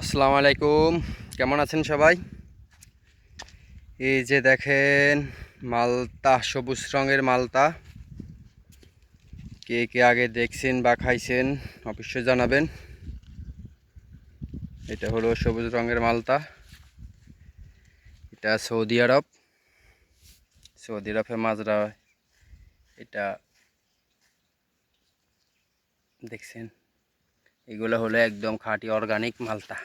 আসসালামু আলাইকুম। কেমন আছেন সবাই? এই যে দেখেন মালতা সবুজ রঙের মালতা কে কে আগে দেখছেন বা খাইছেন অবশ্যই জানাবেন। এটা হলো সবুজ রঙের মালতা এটা সৌদি আরব। সৌদি আরবে মাজরা, এটা দেখছেন? এগুলো হলো একদম খাঁটি অর্গানিক মালতা।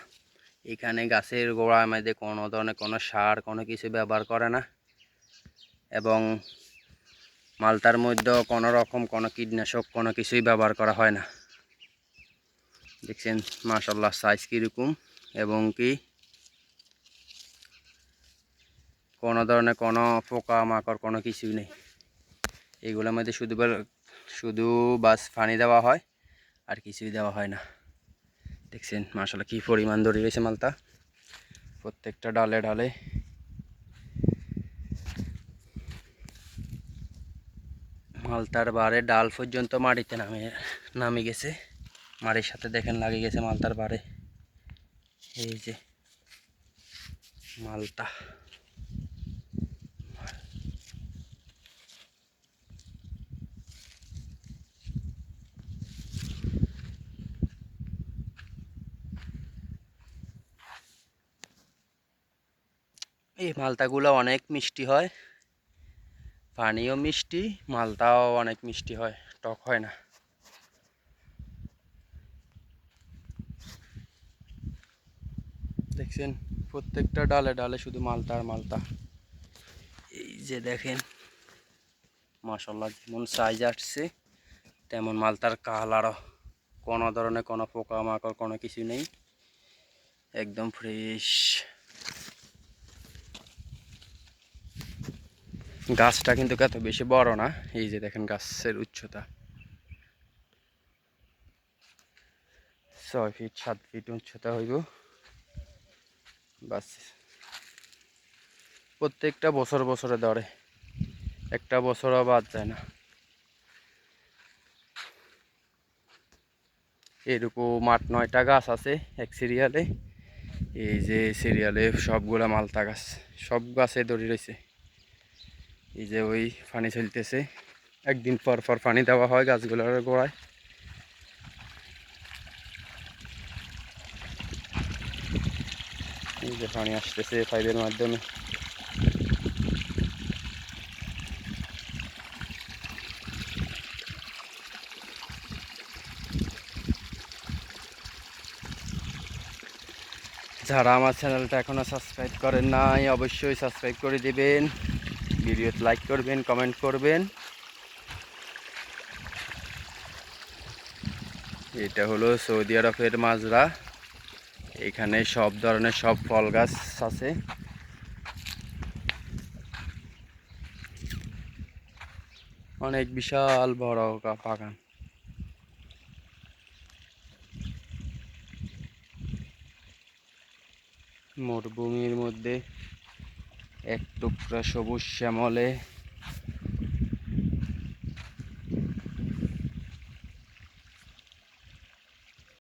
এখানে গাছের গোড়ার মধ্যে কোনো ধরনের কোনো সার, কোনো কিছু ব্যবহার করে না। এবং মালতার মধ্যেও কোনো রকম কোনো কীটনাশক, কোনো কিছুই ব্যবহার করা হয় না। দেখছেন মাশাল্লাহ সাইজ কীরকম এবং কি কোনো ধরনের কোনো পোকা মাকড় কোনো কিছুই নেই। এগুলোর মধ্যে শুধু শুধু বাস পানি দেওয়া হয়। আর কিছুই দেওয়া হয় না। দেখছেন মাসাল্লাহ কি পরিমাণ ধরে রয়েছে মালটা। প্রত্যেকটা ডালে ডালে। মালতার বারে ডাল পর্যন্ত মাটিতে নামে নামে গেছে। মাটির সাথে দেখেন লাগে গেছে মালতার বারে। এই যে মালতা এই মালতাগুলো অনেক মিষ্টি হয়। পানিও মিষ্টি, মালতাও অনেক মিষ্টি হয়, টক হয় না। দেখছেন, প্রত্যেকটা ডালে ডালে শুধু মালতা আর মালতা। এই যে দেখেন মাসাল্লাহ যেমন সাইজ আসছে, তেমন মালতার কালারও কোনো ধরনের কোনো পোকা মাকড় কোনো কিছু নেই। একদম ফ্রেশ গাছটা কিন্তু এত বেশি বড় না, এই যে দেখেন গাছের উচ্চতা। ছয় ফিট সাত ফিট উচ্চতা হইব। বাস। প্রত্যেকটা বছর বছরে ধরে। একটা বছরও বাদ যায় না। এরকম আট, নয়টা গাছ আছে এক সিরিয়ালে এই যে সিরিয়ালে সবগুলা মালতা গাছ, সব গাছে দড়ি রয়েছে এই যে ওই পানি চলতেছে। একদিন পর পর পানি দেওয়া হয় গাছগুলোর গোড়ায়। এই যে পানি আসতেছে পাইপের মাধ্যমে। যারা আমার চ্যানেলটা এখনও সাবস্ক্রাইব করেন নাই, অবশ্যই সাবস্ক্রাইব করে দিবেন। ভিডিওতে লাইক করবেন, কমেন্ট করবেন। এটা হলো সৌদি আরবের মাজরা। এখানে সব ধরনের সব ফল গাছ আছে। অনেক বিশাল বড় বাগান। মরুভূমির মধ্যে এক টুকরা সবুজ শ্যামলে।